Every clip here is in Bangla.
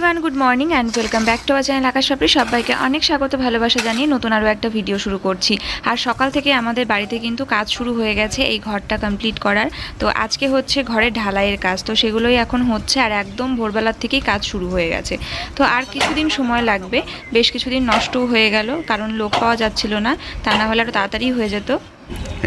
Everyone good morning and welcome back to our channel Akash Papri সবাইকে অনেক স্বাগত, ভালোবাসা জানিয়ে নতুন আরও একটা ভিডিও শুরু করছি। আর সকাল থেকে আমাদের বাড়িতে কিন্তু কাজ শুরু হয়ে গেছে, এই ঘরটা কমপ্লিট করার। তো আজকে হচ্ছে ঘরের ঢালাইয়ের কাজ, তো সেগুলোই এখন হচ্ছে আর একদম ভোরবেলার থেকেই কাজ শুরু হয়ে গেছে। তো আর কিছুদিন সময় লাগবে, বেশ কিছুদিন নষ্টও হয়ে গেল, কারণ লোক পাওয়া যাচ্ছিল না, তা না হলে আরও তাড়াতাড়ি হয়ে যেত।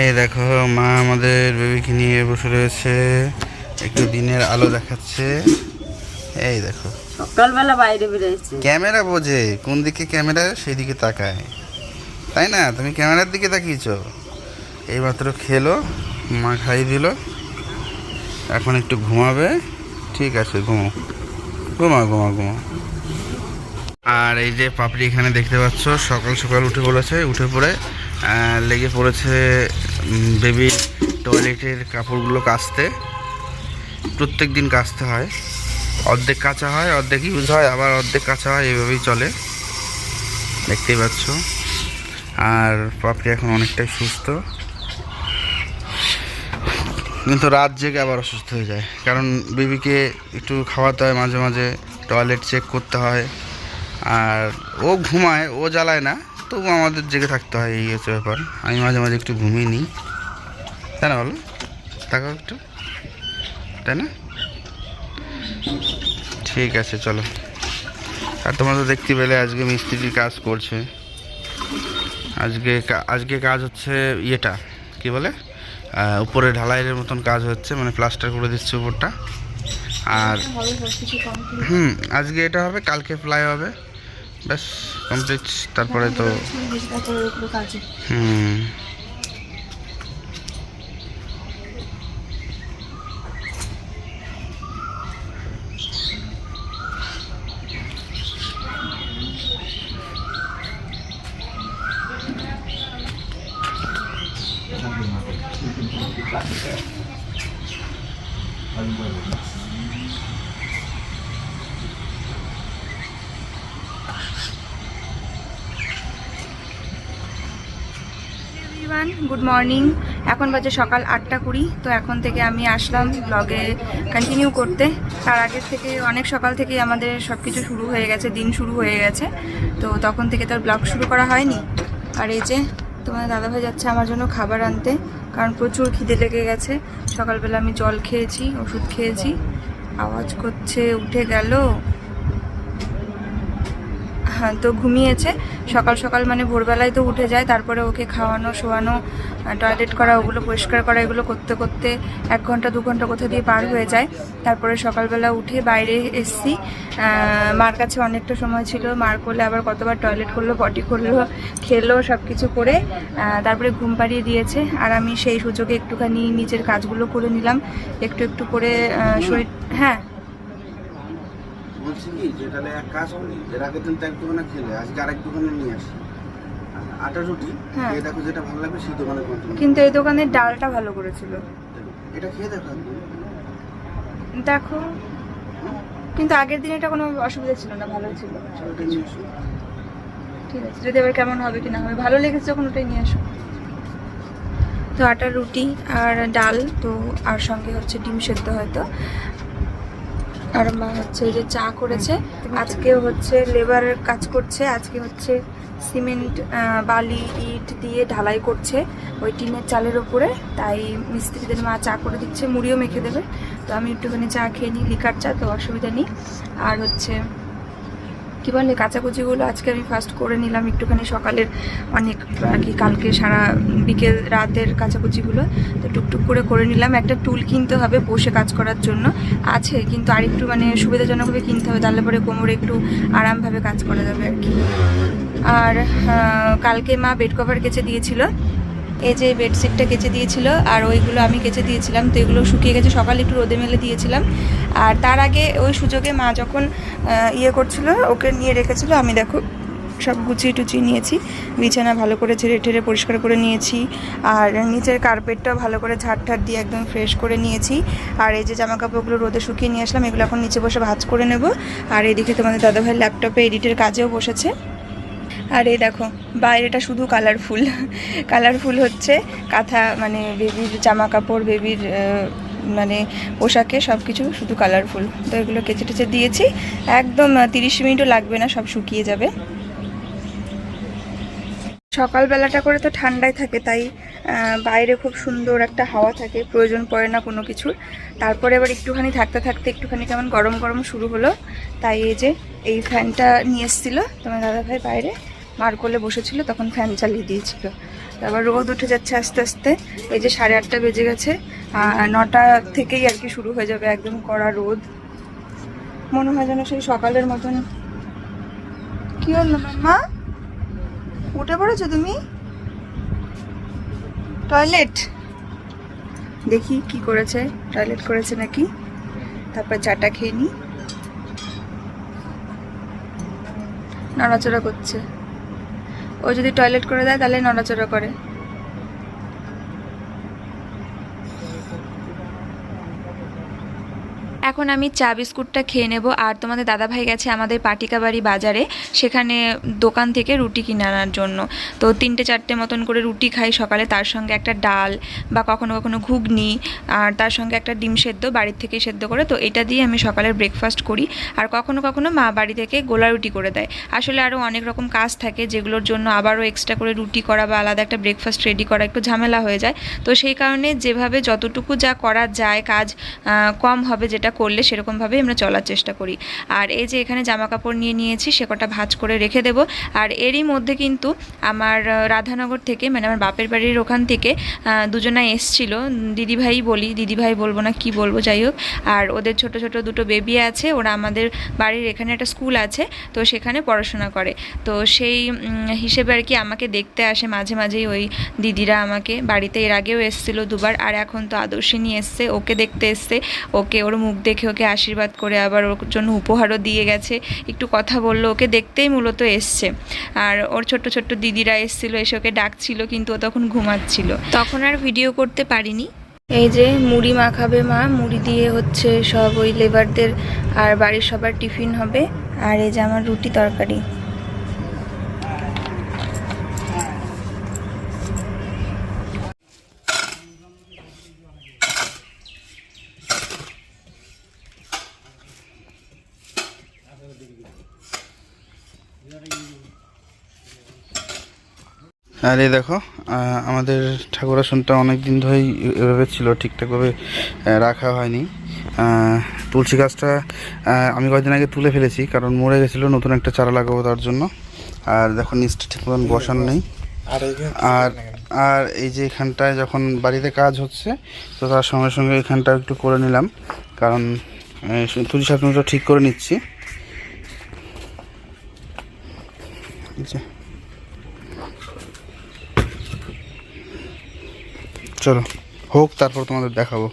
এই দেখো, মা আমাদের বেবিকে নিয়ে বসে রয়েছে, একটু দিনের আলো দেখাচ্ছে। এই দেখো। সকালবেলা বাইরে বেরিয়েছে। ক্যামেরা বোঝে, কোন দিকে ক্যামেরা সেই দিকে তাকায়। তাই না? তুমি ক্যামেরার দিকে তাকিয়েছ? এইমাত্র খেলো, মা খাইয়ে দিল। এখন একটু ঘুমাবে। ঠিক আছে, ঘুমো। ঘুমাও ঘুমাও ঘুমাও আর এই যে পাপড়ি এখানে দেখতে পাচ্ছ, সকাল সকাল উঠে পড়েছে উঠে পড়ে লেগে পড়েছে বেবি টয়লেটের কাপড়গুলো কাচতে। প্রত্যেক দিন কাচতে হয়। অর্ধেক কাঁচা হয়, অর্ধেক ইউজ হয়, আবার অর্ধেক কাঁচা হয় এইভাবেই চলে। দেখতেই পাচ্ছ। আর পাপড়ি এখন অনেকটাই সুস্থ। কিন্তু রাত জেগে আবার অসুস্থ হয়ে যায়। কারণ বেবিকে একটু খাওয়াতে হয়, মাঝে মাঝে টয়লেট চেক করতে হয়। আর ও ঘুমায়, ও জ্বালায় না, তবু আমাদের জেগে থাকতে হয়, এই হচ্ছে ব্যাপার। আমি মাঝে মাঝে একটু ঘুমিয়ে নিই। তাই না বলো? তাকাও একটু। তাই না? ঠিক আছে চলো আর তোমরা তো দেখতে পেলে আজকে মিস্ত্রি কাজ করছে আজকে আজকে কাজ হচ্ছে ইয়েটা কি বলে উপরে ঢালাইয়ের মতন কাজ হচ্ছে মানে প্লাস্টার করে দিচ্ছে উপরটা আর হুম আজকে এটা হবে কালকে ফ্লাই হবে ব্যাস কমপ্লিট তারপরে তো হুম এভরিওয়ান গুড মর্নিং এখন বাজে সকাল আটটা কুড়ি, তো এখন থেকে আমি আসলাম ব্লগে কন্টিনিউ করতে। তার আগের থেকে অনেক সকাল থেকেই আমাদের সব কিছু শুরু হয়ে গেছে, দিন শুরু হয়ে গেছে। তো তখন থেকে তার ব্লগ শুরু করা হয়নি। আর এই যে তোমার দাদাভাই যাচ্ছে আমার জন্য খাবার আনতে, কারণ প্রচুর খিদে লেগে গেছে। সকালবেলা আমি জল খেয়েছি, ওষুধ খেয়েছি। আওয়াজ করছে, উঠে গেল। তো ঘুমিয়েছে। সকাল সকাল মানে ভোরবেলায় তো উঠে যায়, তারপরে ওকে খাওয়ানো, শোয়ানো টয়লেট করা, ওগুলো পরিষ্কার করা, এগুলো করতে করতে এক ঘণ্টা, দু ঘণ্টা কোথা দিয়ে পার হয়ে যায়। তারপরে সকালবেলা উঠে বাইরে এসছি। মার কাছে অনেকটা সময় ছিল। মার করলে আবার কতবার টয়লেট করল পটি করল, খেলো সব কিছু করে তারপরে ঘুম পাড়িয়ে দিয়েছে। আর আমি সেই সুযোগে একটুখানি নিজের কাজগুলো করে নিলাম। একটু একটু করে শরীর হ্যাঁ বলছি কি? যে তাহলে এক কাজ করি এর আগের দিন তো এক দোকানে খেলে আজকে আরেক দোকানে নিয়ে আসি। আটা রুটি হ্যাঁ। খেয়ে দেখো যেটা ভালো লাগবে সেই দোকানে কন্টিনিউ কিন্তু এই দোকানের ডালটা ভালো করেছিল। এটা খেয়ে দেখো একদিন। দেখো। কিন্তু আগের দিন এটা কোনো অসুবিধা ছিল না ভালো ছিল। চলো এটা নিয়ে আসো। ঠিক আছে যদি আবার কেমন হবে কি না হবে ভালো লেগেছে যখন ওটাই নিয়ে আসো। তো আটার রুটি আর ডাল তো আর সঙ্গে হচ্ছে ডিম সেদ্ধ হয়তো। আর মা হচ্ছে যে চা করেছে। আজকে হচ্ছে লেবার কাজ করছে, আজকে হচ্ছে সিমেন্ট বালি, ইট দিয়ে ঢালাই করছে ওই টিনের চালের ওপরে। তাই মিস্ত্রিদের মা চা করে দিচ্ছে, মুড়িও মেখে দেবে। তো আমি একটুখানি চা খেয়ে নিই, লিকার চা, তো অসুবিধা নেই। আর হচ্ছে কি বলে, কাচাকুচিগুলো আজকে আমি ফার্স্ট করে নিলাম একটুখানি সকালের অনেক, আর কি কালকে সারা বিকেল রাতের কাচাকুচিগুলো, তো টুকটুক করে করে নিলাম। একটা টুল কিনতে হবে বসে কাজ করার জন্য। আছে, কিন্তু আরেকটু মানে সুবিধাজনকভাবে কিনতে হবে, তাহলে পরে কোমরে একটু আরামভাবে কাজ করা যাবে আর কি। আর কালকে মা বেড কভার কেচে দিয়েছিল। এই যে বেডশিটটা কেচে দিয়েছিল আর ওইগুলো আমি কেচে দিয়েছিলাম, তো এগুলো শুকিয়ে গেছে, সকালে একটু রোদে মেলে দিয়েছিলাম। আর তার আগে ওই সুযোগে মা যখন ইয়ে করছিল, ওকে নিয়ে রেখেছিল, আমি দেখো সব গুছিয়ে টুচিয়ে নিয়েছি, বিছানা ভালো করে ঝেড়ে ঠেড়ে পরিষ্কার করে নিয়েছি, আর নিচের কার্পেটটা ভালো করে ঝাড় দিয়ে একদম ফ্রেশ করে নিয়েছি, আর এই যে জামা কাপড়গুলো রোদে শুকিয়ে নিয়ে আসলাম, এগুলো এখন নিচে বসে ভাজ করে নেব, আর এদিকে তোমাদের দাদাভাই ল্যাপটপে এডিটের কাজেও বসেছে। আর এই দেখো, বাইরেটা শুধু কালারফুল কালারফুল হচ্ছে কাঁথা মানে বেবির জামা কাপড় বেবির মানে পোশাকে সব কিছু শুধু কালারফুল তো এগুলো কেচে টেচে দিয়েছি। একদম তিরিশ মিনিটও লাগবে না, সব শুকিয়ে যাবে। সকালবেলাটা করে তো ঠান্ডায় থাকে, তাই বাইরে খুব সুন্দর একটা হাওয়া থাকে, প্রয়োজন পড়ে না কোনো কিছুর। তারপরে এবার একটুখানি থাকতে থাকতে একটুখানি কেমন গরম গরম শুরু হলো। তাই এই যে, এই ফ্যানটা নিয়ে এসেছিল তোমার দাদাভাই বাইরে। মার কোলে বসেছিল, তখন ফ্যান চালিয়ে দিয়েছিল। তারপর রোদ উঠে যাচ্ছে আস্তে আস্তে, এই যে সাড়ে আটটা বেজে গেছে নটা থেকেই আর কি শুরু হয়ে যাবে একদম কড়া রোদ। মনে হয় যেন সেই সকালের মতন। কি হলো মাম্মা? উঠে পড়েছো তুমি? টয়লেট? দেখি কি করেছে, টয়লেট করেছে নাকি? তারপর চাটা খেয়ে নি। নড়াচড়া করছে। ও যদি টয়লেট করে দেয় তাহলে নড়াচড়া করে। এখন আমি চা বিস্কুটটা খেয়ে নেব। আর তোমাদের দাদাভাই গেছে আমাদের পাটিকাবাড়ি বাজারে, সেখানে দোকান থেকে রুটি কিনে আনার জন্য। তো তিনটে চারটে মতন করে রুটি খাই সকালে, তার সঙ্গে একটা ডাল বা কখনো কখনো ঘুগনি, আর তার সঙ্গে একটা ডিম সেদ্ধ, বাড়ির থেকেই সেদ্ধ করে। তো এটা দিয়ে আমি সকালের ব্রেকফাস্ট করি। আর কখনো কখনো মা বাড়ি থেকে গোলা রুটি করে দেয়। আসলে আরও অনেক রকম কাজ থাকে, যেগুলোর জন্য আবারও এক্সট্রা করে রুটি করা বা আলাদা একটা ব্রেকফাস্ট রেডি করা একটু ঝামেলা হয়ে যায়। তো সেই কারণে যেভাবে যতটুকু যা করা যায়, কাজ কম হবে যেটা করলে সেরকমভাবেই আমরা চলার চেষ্টা করি। আর এই যে এখানে জামা কাপড় নিয়ে নিয়েছি, সে কটা ভাঁজ করে রেখে দেবো। আর এরই মধ্যে কিন্তু আমার রাধানগর থেকে মানে আমার বাপের বাড়ির ওখান থেকে দুজনা এসছিল। দিদিভাই বলি, দিদিভাই বলব না কি বলব, যাই হোক। আর ওদের ছোট ছোট দুটো বেবি আছে, ওরা আমাদের বাড়ির এখানে একটা স্কুল আছে, তো সেখানে পড়াশোনা করে। তো সেই হিসেবে আর কি আমাকে দেখতে আসে মাঝে মাঝেই ওই দিদিরা আমাকে। বাড়িতে এর আগেও এসেছিল দুবার, আর এখন তো আদর্শিনী এসছে, ওকে দেখতে এসছে। ওকে ওর মুখ দেখে ওকে আশীর্বাদ করে আবার ওর জন্য উপহারও দিয়ে গেছে। একটু কথা বলল, ওকে দেখতেই মূলত এসছে। আর ওর ছোট্ট ছোট্ট দিদিরা এসেছিল, এসে ওকে ডাকছিল, কিন্তু ও তখন ঘুমাচ্ছিল। তখন আর ভিডিও করতে পারিনি? এই যে মুড়ি মাখাবে মা, মুড়ি দিয়ে হচ্ছে সব ওই লেবারদের আর বাড়ির সবার টিফিন হবে। আর এই যে আমার রুটি তরকারি। আর এই দেখো আমাদের ঠাকুর আসনটা অনেক দিন ধরেই এভাবে ছিল ঠিকঠাকভাবে রাখা হয়নি। তুলসী গাছটা আমি কয়েকদিন আগে তুলে ফেলেছি কারণ মরে গেছিল নতুন একটা চারা লাগাবো তার জন্য। আর দেখো নিচটা ঠিক মতন বসানো নেই। আর আর এই যে এখানটায় যখন বাড়িতে কাজ হচ্ছে তো তার সঙ্গে সঙ্গে এখানটা একটু করে নিলাম কারণ তুলসী আসনটা ঠিক করে নিচ্ছি। এই চলো হোক তারপর তোমাদের দেখাবো।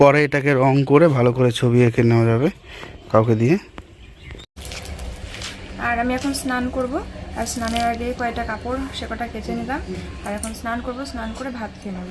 পরে এটাকে রং করে ভালো করে ছবি এঁকে নেওয়া যাবে কাউকে দিয়ে। আর আমি এখন স্নান করব। আর স্নানের আগে কয়টা কাপড় সে কটা কেচে নিলাম। আর এখন স্নান করব স্নান করে ভাত খেয়ে নেব।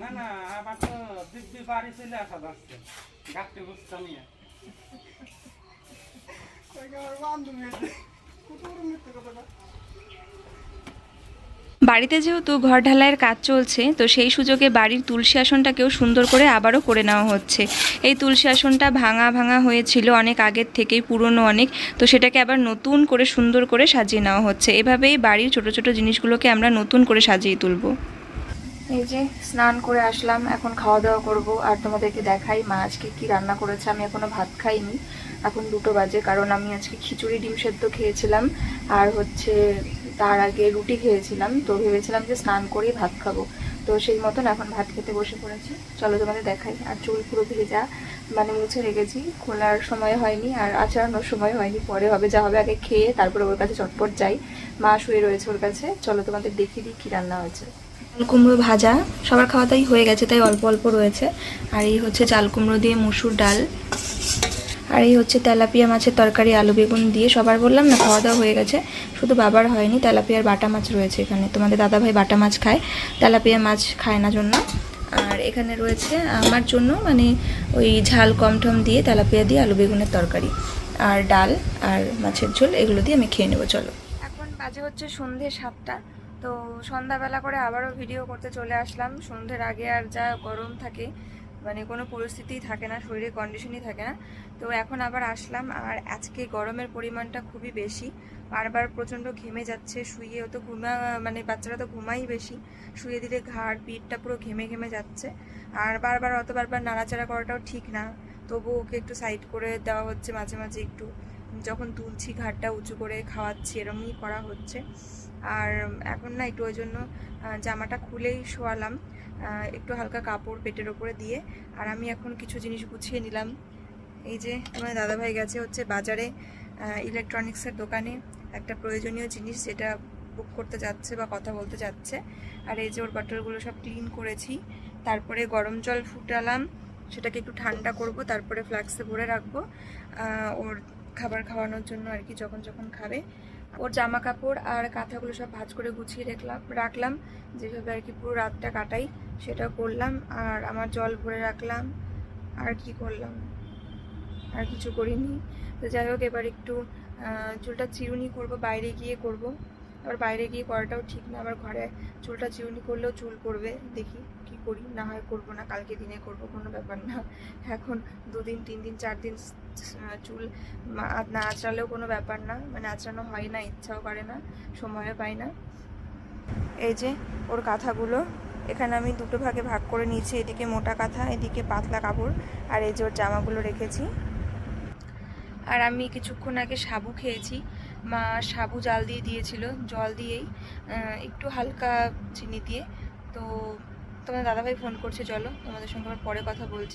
না না আবার তো দিব্যি বাড়ি চলে আসা যাচ্ছে গাছটি বুঝতাম ইয়ে বাড়িতে যেহেতু ঘর ঢালাইয়ের কাজ চলছে, তো সেই সুযোগে বাড়ির তুলসী আসনটাকেও সুন্দর করে আবারও করে নেওয়া হচ্ছে। এই তুলসী আসনটা ভাঙা ভাঙা হয়েছিল অনেক আগের থেকেই, পুরনো অনেক, তো সেটাকে আবার নতুন করে সুন্দর করে সাজিয়ে নেওয়া হচ্ছে। এভাবেই বাড়ির ছোট ছোট জিনিসগুলোকে আমরা নতুন করে সাজিয়ে তুলবো। এই যে স্নান করে আসলাম, এখন খাওয়া দাওয়া করব, আর তোমাদেরকে দেখাই মা আজকে কী রান্না করেছে। আমি এখনও ভাত খাইনি, এখন দুটো বাজে, কারণ আমি আজকে খিচুড়ি ডিম সেদ্ধ খেয়েছিলাম, আর হচ্ছে তার আগে রুটি খেয়েছিলাম, তো ভেবেছিলাম যে স্নান করেই ভাত খাব। তো সেই মতন এখন ভাত খেতে বসে পড়েছি। চলো তোমাদের দেখাই। আর চুল পুরো ভেজা মানে মুছে রেখেছি। খোলার সময় হয়নি আর আচড়ানোর সময় হয়নি, পরে হবে, যা হবে আগে খেয়ে তারপরে ওর কাছে চটপট যাই। মা শুয়ে রয়েছে ওর কাছে। চলো তোমাদের দেখিয়ে দিই কী রান্না হয়েছে। চাল কুমড়ো ভাজা, সবার খাওয়া দাওয়াই হয়ে গেছে, তাই অল্প অল্প রয়েছে। আর এই হচ্ছে চাল কুমড়ো দিয়ে মুসুর ডাল। আর এই হচ্ছে তেলাপিয়া মাছের তরকারি, আলু বেগুন দিয়ে সবার বললাম না খাওয়া দাওয়া হয়ে গেছে। শুধু বাবার হয়নি, তেলাপিয়ার বাটা মাছ রয়েছে এখানে। তোমাদের দাদাভাই বাটা মাছ খায়, তেলাপিয়া মাছ খায় না জন্য। আর এখানে রয়েছে আমার জন্য মানে ওই ঝাল কম দিয়ে তেলাপিয়া দিয়ে আলু বেগুনের তরকারি। আর ডাল আর মাছের ঝোল, এগুলো দিয়ে আমি খেয়ে নেব, চলো। এখন বাজে হচ্ছে সন্ধে সাতটা, তো সন্ধ্যাবেলা করে আবারও ভিডিও করতে চলে আসলাম। সন্ধ্যের আগে আর যা গরম থাকে মানে কোনো পরিস্থিতিই থাকে না, শরীরের কন্ডিশনই থাকে না। তো এখন আবার আসলাম আর আজকে গরমের পরিমাণটা খুবই বেশি। বারবার প্রচণ্ড ঘেমে যাচ্ছে, শুয়েও তো ঘুমা মানে বাচ্চারা তো ঘুমাই বেশি। শুয়ে দিলে ঘাড়, পিঠটা পুরো ঘেমে ঘেমে যাচ্ছে। আর বারবার অত বারবার নাড়াচাড়া করাটাও ঠিক না। তবু ওকে একটু সাইড করে দেওয়া হচ্ছে মাঝে মাঝে একটু। যখন তুলছি ঘাটটা উঁচু করে খাওয়াচ্ছি, এরমই করা হচ্ছে। আর এখন না একটু ওই জন্য জামাটা খুলেই শোয়ালাম। একটু হালকা কাপড় পেটের ওপরে দিয়ে। আর আমি এখন কিছু জিনিস গুছিয়ে নিলাম। এই যে, আমার দাদাভাই গেছে হচ্ছে বাজারে ইলেকট্রনিক্সের দোকানে। একটা প্রয়োজনীয় জিনিস যেটা বুক করতে যাচ্ছে বা কথা বলতে যাচ্ছে। আর এই যে, ওর বটলগুলো সব ক্লিন করেছি। তারপরে গরম জল ফুটালাম। সেটাকে একটু ঠান্ডা করব, তারপরে ফ্লাক্সে ভরে রাখব। ওর খাবার খাওয়ানোর জন্য আর কি যখন যখন খাবে। ওর জামা কাপড় আর কাঁথাগুলো সব ভাজ করে গুছিয়ে রাখলাম রাখলাম। যেভাবে আর কি পুরো রাতটা কাটাই, সেটা করলাম। আর আমার জল ভরে রাখলাম। আর কি করলাম? আর কিছু করিনি। তো যাই হোক, এবার একটু চুলটা চিরুনি করব, বাইরে গিয়ে করব। আবার বাইরে গিয়ে করাটাও ঠিক না, আবার ঘরে চুলটা চিউনি করলেও চুল করবে দেখি কি করি। না হয় করব না, কালকে দিনে করব, কোনো ব্যাপার না। এখন দুদিন তিন দিন চার দিন চুল না আঁচড়ালেও কোনো ব্যাপার না মানে আঁচড়ানো হয় না, ইচ্ছাও করে না, সময়ও পাই না। এই যে ওর কাঁথাগুলো, এখানে আমি দুটো ভাগে ভাগ করে নিয়েছি, এদিকে মোটা কাঁথা, এদিকে পাতলা কাপড়, আর এই যে ওর জামাগুলো রেখেছি। আর আমি কিছুক্ষণ আগে সাবু খেয়েছি মা সাবু জাল দিয়ে দিয়েছিল, জল দিয়েই একটু হালকা চিনি দিয়ে। তো তোমার দাদাভাই ফোন করছে, চলো তোমাদের সঙ্গে আবার পরে কথা বলছি।